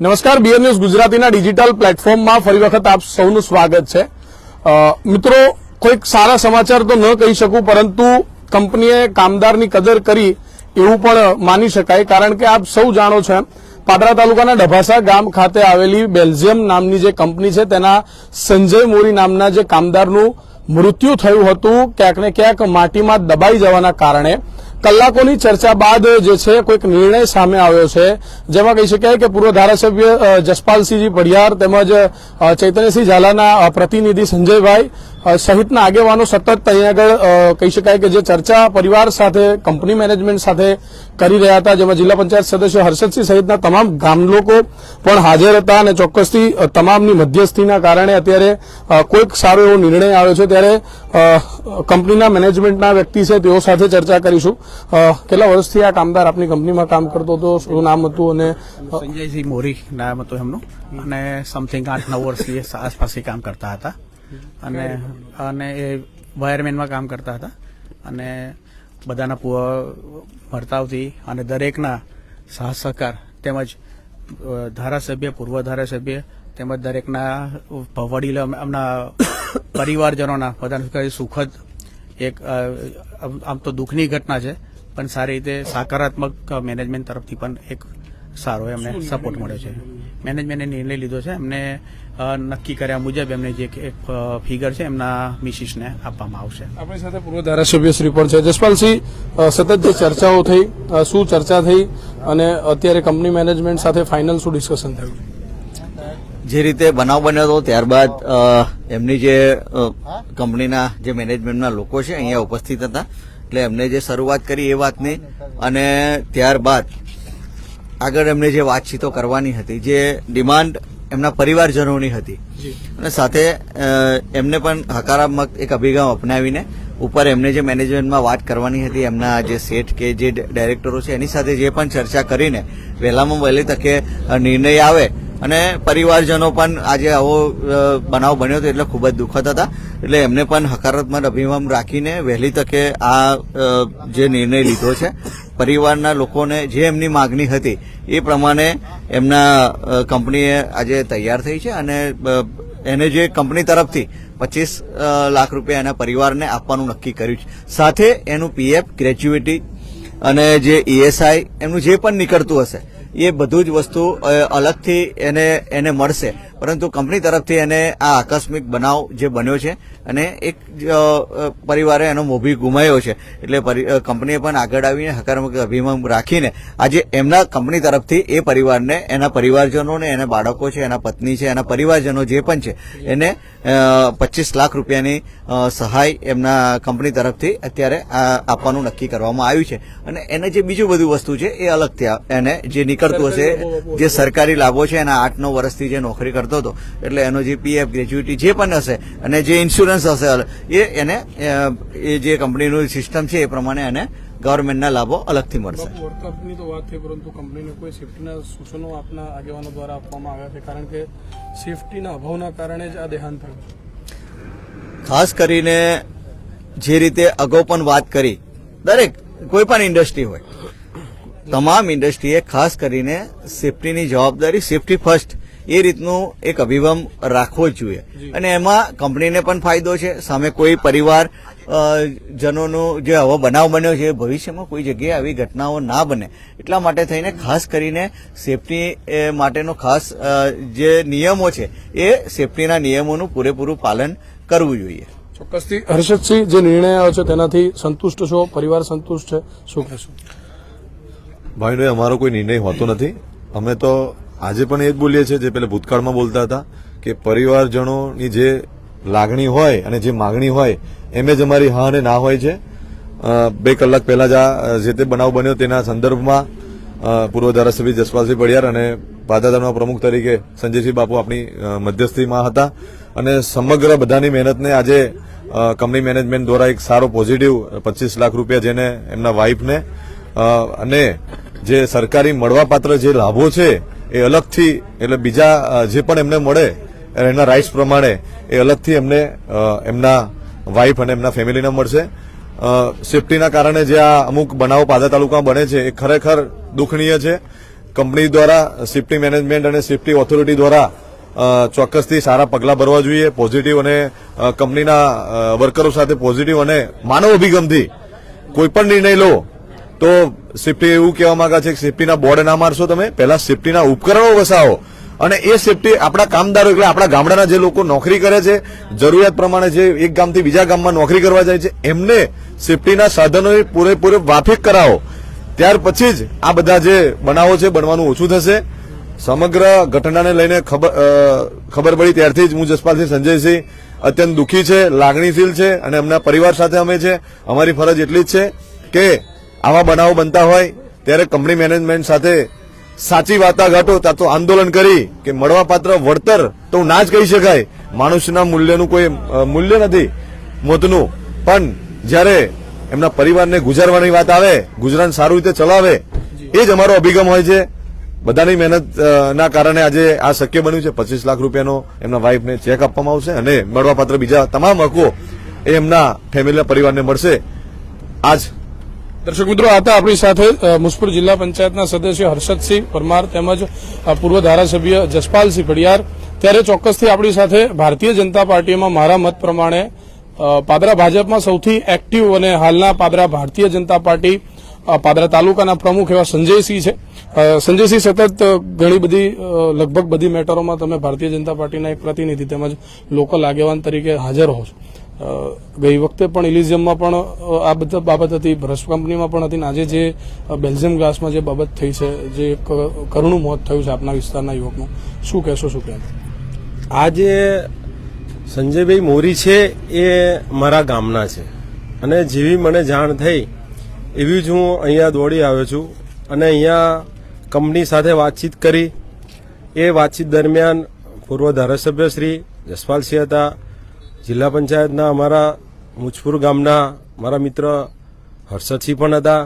નમસ્કાર BN news ગુજરાતીના digital પ્લેટફોર્મમાં ફરી વખત આપ સૌનું સ્વાગત છે. મિત્રો, કોઈક સારા સમાચાર તો ન કહી શકું, પરંતુ કંપનીએ કામદારની કદર કરી એવું પણ માની શકાય, કારણ કે આપ સૌ જાણો છો એમ તાલુકાના ડભાસા ગામ ખાતે આવેલી બેલ્જિયમ નામની જે કંપની છે, તેના સંજય મોરી નામના જે કામદારનું મૃત્યુ થયું હતું, ક્યાંક ને ક્યાંક માટીમાં દબાઈ જવાના કારણે. કલાકોની ચર્ચા બાદ જે છે કોઈક નિર્ણય સામે આવ્યો છે, જેમાં કહી શકાય કે પૂર્વ ધારાસભ્ય જસપાલસિંહજી પડિયાર તેમજ ચૈતન્યસિંહ ઝાલાના પ્રતિનિધિ સંજયભાઈ સહિતના આગેવાનો સતત અહીં આગળ કહી શકાય કે જે ચર્ચા પરિવાર સાથે, કંપની મેનેજમેન્ટ સાથે કરી રહ્યા હતા, જેમાં જિલ્લા પંચાયત સદસ્ય હર્ષદસિંહ સહિતના તમામ ગામ લોકો પણ હાજર હતા અને ચોક્કસથી તમામની મધ્યસ્થીના કારણે અત્યારે કોઈક સારો એવો નિર્ણય આવ્યો છે. ત્યારે કંપનીના મેનેજમેન્ટના વ્યક્તિ છે, તેઓ સાથે ચર્ચા કરીશું. કેટલા વર્ષથી આ કામદાર આપની કંપનીમાં કામ કરતો હતો, શું નામ હતું અને સંજયસિંહ મોરી નામ હતું એમનું. અને સમથિંગ આઠ નવ વર્ષથી આસપાસથી કામ કરતા હતા. અને અને એ વાયરમેનમાં કામ કરતા હતા. અને બધાના પુઆ ભરતાવથી અને દરેકના સાહસ સહકાર તેમજ ધારાસભ્ય, પૂર્વ ધારાસભ્ય તેમજ દરેકના વડીલો એમના પરિવારજનોના બધાના સુખદ એક આમ આમ તો દુઃખની ઘટના છે, પણ સારી રીતે સકારાત્મક મેનેજમેન્ટ તરફથી પણ એક સારો એમને સપોર્ટ મળ્યો છે. મેનેજમેન્ટે નિર્ણય લીધો છે. એમને નક્કી કર્યા મુજબ એમને જે એક ફિગર છે એમના મિસિસને આપવામાં આવશે. આપણી સાથે પૂર્વ ધારાસભ્ય શ્રી પણ છે. જસપાલસિંહ સતત જે ચર્ચાઓ થઈ શું ચર્ચા થઈ અને અત્યારે કંપની મેનેજમેન્ટ સાથે ફાઇનલ શું ડિસ્કશન થયું? જે રીતે બનાવ બન્યો હતો ત્યારબાદ એમની જે કંપનીના જે મેનેજમેન્ટના લોકો છે અહીંયા ઉપસ્થિત હતા. એટલે એમને જે શરૂઆત કરી એ વાતની અને ત્યારબાદ આગળ એમને જે વાતચીતો કરવાની હતી જે ડિમાન્ડ એમના પરિવારજનોની હતી. અને સાથે એમને પણ હકારાત્મક એક અભિગમ અપનાવીને ઉપર એમને જે મેનેજમેન્ટમાં વાત કરવાની હતી એમના જે શેઠ કે જે ડાયરેક્ટરો છે એની સાથે જે પણ ચર્ચા કરીને વહેલામાં વહેલી તકે નિર્ણય આવે. અને પરિવારજનો પણ આજે આવો બનાવ બન્યો હતો એટલે ખૂબ જ દુઃખદ હતા. એટલે એમને પણ હકારાત્મક અભિગમ રાખીને વહેલી તકે આ જે નિર્ણય લીધો છે પરિવારના લોકોને જે એમની માગણી હતી એ પ્રમાણે એમના કંપનીએ આજે તૈયાર થઈ છે અને એને જે કંપની તરફથી પચીસ લાખ રૂપિયા એના પરિવારને આપવાનું નક્કી કર્યું છે. સાથે એનું પીએફ ગ્રેજ્યુએટી અને જે ઈએસઆઈ એમનું જે પણ નીકળતું હશે, એ બધું જ વસ્તુ અલગથી એને એને મળશે. પરંતુ કંપની તરફથી એને આ આકસ્મિક બનાવ જે બન્યો છે અને એક પરિવારે એનો મોભી ગુમાવ્યો છે. એટલે કંપનીએ પણ આગળ આવીને હકારાત્મક અભિગમ રાખીને આજે એમના કંપની તરફથી એ પરિવારને, એના પરિવારજનોને એના બાળકો છે, એના પત્ની છે, એના પરિવારજનો જે પણ છે, એને પચીસ લાખ રૂપિયાની સહાય એમના કંપની તરફથી અત્યારે આપવાનું નક્કી કરવામાં આવ્યું છે. અને એને જે બીજું બધું વસ્તુ છે એ અલગથી એને જે નીકળતું હશે, જે સરકારી લાભો છે, એના આઠ નવ વર્ષથી જે નોકરી કરતો હતો. એટલે એનો જે પીએફ ગ્રેજ્યુટી જે પણ હશે અને જે ઇન્સ્યોરન્સ હશે એ એને એ જે કંપનીનું સિસ્ટમ છે એ પ્રમાણે એને ગવર્મેન્ટના લાભો અલગથી મળશે. વર્કઅપની તો વાત થઈ પરંતુ કંપનીને કોઈ સેફટીના સૂચનો આપના આગેવાનો દ્વારા આપવામાં આવ્યા છે કારણ કે સેફટીના અભાવના કારણે જ આ દેહાંત થયું ખાસ કરીને જે રીતે અગાઉ પણ વાત કરી દરેક કોઈ પણ ઇન્ડસ્ટ્રી હોય તમામ ઇન્ડસ્ટ્રીએ ખાસ કરીને સેફટીની જવાબદારી સેફટી ફર્સ્ટ એ રીતનું એક અભિગમ રાખવો જ જોઈએ. અને એમાં કંપનીને પણ ફાયદો છે. સામે કોઈ પરિવાર જનોનો જે આવો બનાવ બન્યો છે ભવિષ્યમાં કોઈ જગ્યાએ આવી ઘટનાઓ ના બને. એટલા માટે થઈને ખાસ કરીને સેફટી એ, માટેનો ખાસ જે નિયમો છે એ સેફટીના નિયમોનું પૂરેપૂરું પાલન કરવું જોઈએ. ચોક્કસથી. હર્ષદસિંહ જે નિર્ણય આવ્યો છે તેનાથી સંતુષ્ટ છો? પરિવાર સંતુષ્ટ છે? શું કહેશો? ભાઈનો અમારો કોઈ નિર્ણય હોતો નથી. અમે તો આજે પણ એ જ બોલીએ છીએ, જે પેલા ભૂતકાળમાં બોલતા હતા, કે પરિવારજનોની જે લાગણી હોય અને જે માગણી હોય, એમ જ અમારી હા અને ના હોય છે. બે કલાક પહેલા જ આ જે તે બનાવ બન્યો તેના સંદર્ભમાં પૂર્વ ધારાસભ્ય જસપાલસિંહ પડિયાર અને પાદાદારના પ્રમુખ તરીકે સંજયસિંહ બાપુ આપણી મધ્યસ્થીમાં હતા. અને સમગ્ર બધાની મહેનતને આજે કંપની મેનેજમેન્ટ દ્વારા એક સારો પોઝિટિવ પચીસ લાખ રૂપિયા જેને એમના વાઇફને અને જે સરકારી મળવાપાત્ર જે લાભો છે એ અલગથી, એટલે બીજા જે પણ એમને મળે એના રાઇટ્સ પ્રમાણે એ અલગથી એમને એમના વાઇફ અને એમના ફેમિલીને મળશે. સેફટીના કારણે જે આ અમુક બનાવો પાદા તાલુકામાં બને છે, એ ખરેખર દુઃખનીય છે. કંપની દ્વારા સેફટી મેનેજમેન્ટ અને સેફટી ઓથોરિટી દ્વારા ચોક્કસથી સારા પગલાં ભરવા જોઈએ પોઝિટિવ અને કંપનીના વર્કરો સાથે પોઝિટિવ અને માનવ અભિગમથી કોઈ પણ નિર્ણય લો તો સેફટી એવું કહેવા માંગે છે કે સેફટીના બોર્ડ ના મારશો તમે. પહેલા સેફટીના ઉપકરણો વસાવો. અને એ સેફટી આપણા કામદારો, એટલે આપણા ગામડાના જે લોકો નોકરી કરે છે, જરૂરિયાત પ્રમાણે જે એક ગામથી બીજા ગામમાં નોકરી કરવા જાય છે, એમને સેફટીના સાધનોની પૂરેપૂરે વાફિક કરાવો. ત્યાર પછી જ આ બધા જે બનાવો છે, બનવાનું ઓછું થશે. સમગ્ર ઘટનાને લઈને ખબર પડી. ત્યારથી જ હું જસપાલસિંહ સંજયસિંહ અત્યંત દુઃખી છે, લાગણીશીલ છે, અને એમના પરિવાર સાથે અમે છે. અમારી ફરજ એટલી જ છે કે આવા બનાવો બનતા હોય, ત્યારે કંપની મેનેજમેન્ટ સાથે સાચી વાટાઘાટો ત્યાં તો આંદોલન કરી કે મળવાપાત્ર વળતર તો ના જ કહી શકાય. માણસના મૂલ્યનું કોઈ મૂલ્ય નથી, મોતનું. પણ જ્યારે એમના પરિવારને ગુજારવાની વાત આવે, ગુજરાન સારું રીતે ચલાવે, એ જ અમારો અભિગમ હોય છે. બધાની મહેનત ના કારણે આજે આ શક્ય બન્યું છે. પચીસ લાખ રૂપિયાનો એમના વાઇફને ચેક આપવામાં આવશે અને મળવાપાત્ર બીજા તમામ હકો એ એમના ફેમિલીના પરિવારને મળશે. આજ દર્શક મિત્રો, આ હતા આપણી સાથે મુસ્પુર જિલ્લા પંચાયતના સદસ્ય હર્ષદસિંહ પરમાર તેમજ પૂર્વ ધારાસભ્ય જસપાલસિંહ પડિયાર. ત્યારે ચોક્કસથી આપણી સાથે ભારતીય જનતા પાર્ટીમાં મારા મત પ્રમાણે પાદરા ભાજપમાં સૌથી એક્ટિવ અને હાલના પાદરા ભારતીય જનતા પાર્ટી પાદરા તાલુકાના પ્રમુખ એવા સંજયસિંહ છે. સંજયસિંહ સતત ઘણી બધી લગભગ બધી મેટરોમાં તમે ભારતીય જનતા પાર્ટીના એક પ્રતિનિધિ તેમજ લોકલ આગેવાન તરીકે હાજર હો છો. ગઈ વખતે પણ ઇલિઝિયમમાં પણ આ બધા બાબત હતી. ભ્રષ્ટ કંપનીમાં પણ હતી આજે જે બેલ્જિયમ ગ્લાસમાં જે બાબત થઈ છે, જે કરુણું મોત થયું છે આપના વિસ્તારના યુવકનું. શું કહેશો શું કહેશો? આ જે સંજયભાઈ મોરી છે એ મારા ગામના છે. અને જેવી મને જાણ થઈ, એવી જ હું અહીંયા દોડી આવ્યો છું. અને અહીંયા કંપની સાથે વાતચીત કરી. એ વાતચીત દરમિયાન પૂર્વ ધારાસભ્ય શ્રી જસપાલસિંહ હતા જિલ્લા પંચાયતના અમારા મુજપુર ગામના મારા મિત્ર હર્ષદસિંહ પણ હતા.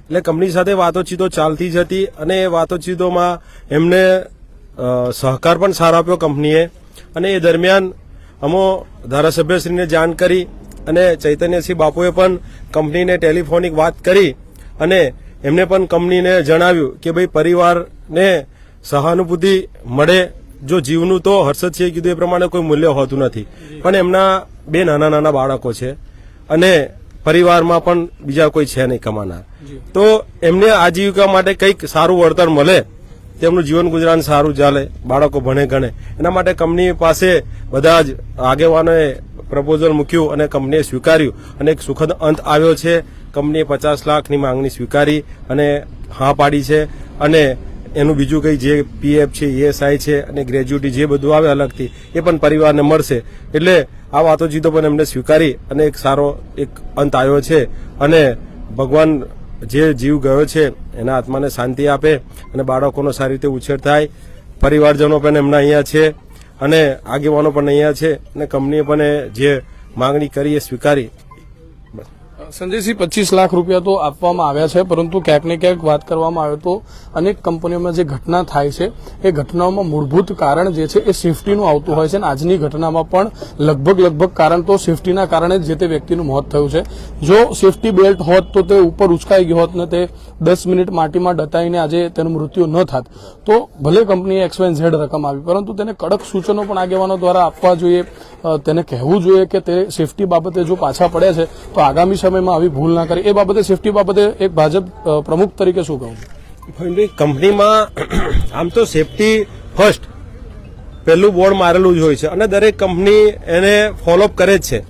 એટલે કંપની સાથે વાતોચીતો ચાલતી જ હતી અને એ વાતોચીતોમાં એમને સહકાર પણ સારો આપ્યો કંપનીએ. અને એ દરમિયાન અમો ધારાસભ્યશ્રીને જાણ કરી અને ચૈતન્યસિંહ બાપુએ પણ કંપનીને ટેલિફોનિક વાત કરી અને એમને પણ કંપનીને જણાવ્યું કે ભાઈ પરિવારને સહાનુભૂતિ મળે જો જીવનું તો હર્ષદસિંહે કીધું એ પ્રમાણે કોઈ મૂલ્ય હોતું નથી. પણ એમના બે નાના નાના બાળકો છે અને પરિવારમાં પણ બીજા કોઈ છે નહીં કમાનાર. તો એમને આજીવિકા માટે કંઈક સારું વળતર મળે તેમનું જીવન ગુજરાન સારું ચાલે બાળકો ભણે ગણે. એના માટે કંપની પાસે બધા જ આગેવાનોએ પ્રપોઝલ મૂક્યું અને કંપનીએ સ્વીકાર્યું. અને એક સુખદ અંત આવ્યો છે. કંપનીએ પચાસ લાખની માંગણી સ્વીકારી અને હા પાડી છે. અને એનું બીજું કંઈ જે પીએફ છે, ઈએસઆઈ છે અને ગ્રેજ્યુટી જે બધું આવે અલગથી, એ પણ પરિવારને મળશે. એટલે આ વાતો જીતો પણ એમને સ્વીકારી અને એક સારો એક અંત આવ્યો છે. અને ભગવાન જે જીવ ગયો છે, એના આત્માને શાંતિ આપે અને બાળકોનો સારી રીતે ઉછેર થાય. પરિવારજનો પણ એમના અહીંયા છે અને આગેવાનો પણ અહીંયા છે અને કંપનીએ પણ જે માંગણી કરી એ સ્વીકારી. સંજયસિંહ, પચીસ લાખ રૂપિયા તો આપવામાં આવ્યા છે, પરંતુ ક્યાંક ને ક્યાંક વાત કરવામાં આવે તો અનેક કંપનીઓમાં જે ઘટના થાય છે, એ ઘટનાઓમાં મૂળભૂત કારણ જે છે એ સેફટીનું આવતું હોય છે અને આજની ઘટનામાં પણ લગભગ લગભગ કારણ તો સેફટીના કારણે જ તે વ્યક્તિનું મોત થયું છે. જો સેફટી બેલ્ટ હોત તો તે ઉપર ઉચકાઈ ગયો હોત ને તે દસ મિનિટ માટીમાં દટાઈને આજે તેનું મૃત્યુ ન થાત. તો ભલે કંપનીએ એક્સ વાય ઝેડ રકમ આવી પરંતુ તેને કડક સૂચનો પણ આગેવાનો દ્વારા આપવા જોઈએ તેને કહેવું જોઈએ કે તે સેફટી બાબતે જો પાછા પડે છે, તો આગામી સમયમાં આવી ભૂલ ના કરે. એ બાબતે સેફટી બાબતે એક ભાજપ પ્રમુખ તરીકે શું કહું? કંપનીમાં આમ તો સેફટી ફર્સ્ટ પહેલું બોર્ડ મારેલું જ હોય છે અને દરેક કંપની એને ફોલોઅપ કરે જ છે.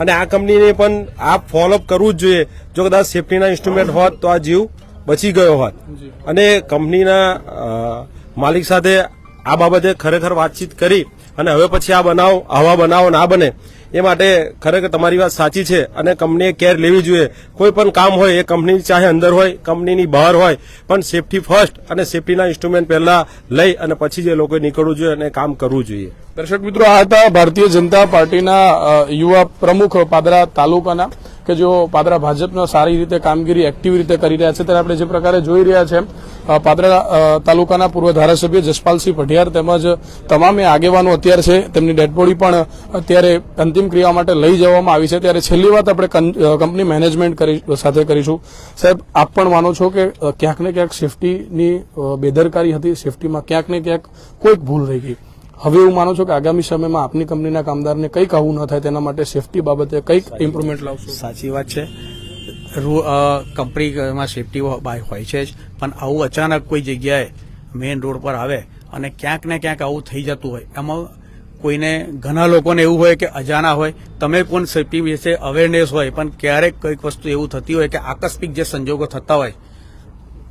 અને આ કંપનીને પણ આ ફોલોઅપ કરવું જ જોઈએ. જો કદાચ સેફટીના ઇન્સ્ટ્રુમેન્ટ હોત તો આ જીવ બચી ગયો હોત. અને કંપનીના માલિક સાથે આ બાબતે ખરેખર વાતચીત કરી અને હવે પછી આ બનાવ, આવા બનાવો ના બને. એ માટે ખરેખર તમારી વાત સાચી છે અને કંપનીએ કેર લેવી જોઈએ. કોઈ પણ કામ હોય એ કંપની ચાહે અંદર હોય, કંપનીની બહાર હોય, પણ સેફટી ફર્સ્ટ અને સેફટીના ઇન્સ્ટ્રુમેન્ટ પહેલા લઈ અને પછી જે લોકોએ નીકળવું જોઈએ અને કામ કરવું જોઈએ. દર્શક મિત્રો, આ હતા ભારતીય જનતા પાર્ટીના યુવા પ્રમુખ પાદરા તાલુકાના. કે જેઓ પાદરા ભાજપના સારી રીતે કામગીરી એક્ટિવ રીતે કરી રહ્યા છે, ત્યારે આપણે જે પ્રકારે જોઈ રહ્યા છે પાદરા તાલુકાના પૂર્વ ધારાસભ્ય જસપાલસિંહ પઢિયાર તેમજ તમામે આગેવાનો અત્યારે છે, તેમની ડેડબોડી પણ અત્યારે અંતિમ ક્રિયા માટે લઈ જવામાં આવી છે. ત્યારે છેલ્લી વાત આપણે કંપની મેનેજમેન્ટ કરી, સાથે કરીશું. સાહેબ, આપ પણ માનો છો કે ક્યાંક ને ક્યાંક સેફટીની બેદરકારી હતી, સેફટીમાં ક્યાંક ને ક્યાંક કોઈક ભૂલ રહી ગઈ. હવે એવું માનો છો કે આગામી સમયમાં આપની કંપનીના કામદારને કંઈક આવું ન થાય તેના માટે સેફટી બાબતે કંઈક ઇમ્પ્રુવમેન્ટ લાવશો? સાચી વાત છે. કંપનીમાં સેફટી હોય છે જ, પણ આવું અચાનક કોઈ જગ્યાએ મેઇન રોડ પર આવે અને ક્યાંક ને ક્યાંક આવું થઈ જતું હોય, એમાં કોઈને ઘણા લોકોને એવું હોય કે અજાણા હોય, તમે કોણ સેફટી વિશે અવેરનેસ હોય, પણ ક્યારેક કોઈક વસ્તુ એવું થતી હોય કે આકસ્મિક જે સંજોગો થતા હોય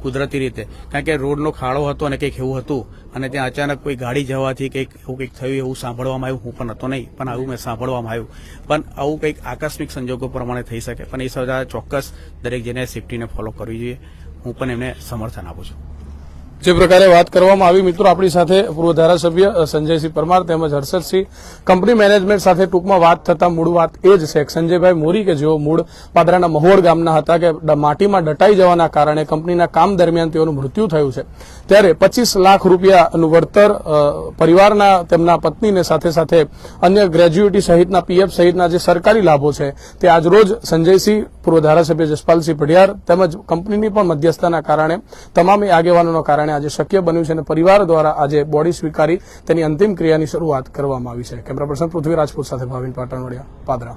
કુદરતી રીતે. કારણ કે રોડનો ખાડો હતો અને કંઈક એવું હતું અને ત્યાં અચાનક કોઈ ગાડી જવાથી કંઈક એવું કંઈક થયું એવું સાંભળવામાં આવ્યું. હું પણ હતો નહીં, પણ આવું મેં સાંભળવામાં આવ્યું. પણ આવું કંઈક આકસ્મિક સંજોગો પ્રમાણે થઈ શકે. પણ એ સજા ચોક્કસ દરેક જેને સેફટીને ફોલો કરવી જોઈએ. હું પણ એમને સમર્થન આપું છું. જે પ્રકારે વાત કરવામાં આવી, મિત્રો, આપણી સાથે પૂર્વ ધારાસભ્ય સંજયસિંહ પરમાર તેમજ હર્ષદસિંહ, કંપની મેનેજમેન્ટ સાથે ટૂંકમાં વાત થતા મૂળ વાત એ જ છે સંજયભાઈ મોરી કે જેઓ મૂળ પાદરાના મહોર ગામના હતા કે માટીમાં દટાઈ જવાના કારણે કંપનીના કામ દરમિયાન તેઓનું મૃત્યુ થયું છે. ત્યારે પચીસ લાખ રૂપિયાનું વળતર પરિવારના તેમના પત્નીને સાથે સાથે અન્ય ગ્રેજ્યુએટી સહિતના, પીએફ સહિતના જે સરકારી લાભો છે તે આજરોજ સંજયસિંહ, પૂર્વ ધારાસભ્ય જસપાલસિંહ પઢિયાર તેમજ કંપનીની પણ મધ્યસ્થતાના કારણે, તમામ આગેવાનોના કારણે આજે શક્ય બન્યું છે અને પરિવાર દ્વારા આજે બોડી સ્વીકારી તેની અંતિમ ક્રિયાની શરૂઆત કરવામાં આવી છે. કેમેરા પર્સન પૃથ્વી રાજપૂત સાથે ભાવિન પાટણવડિયા પાદરા.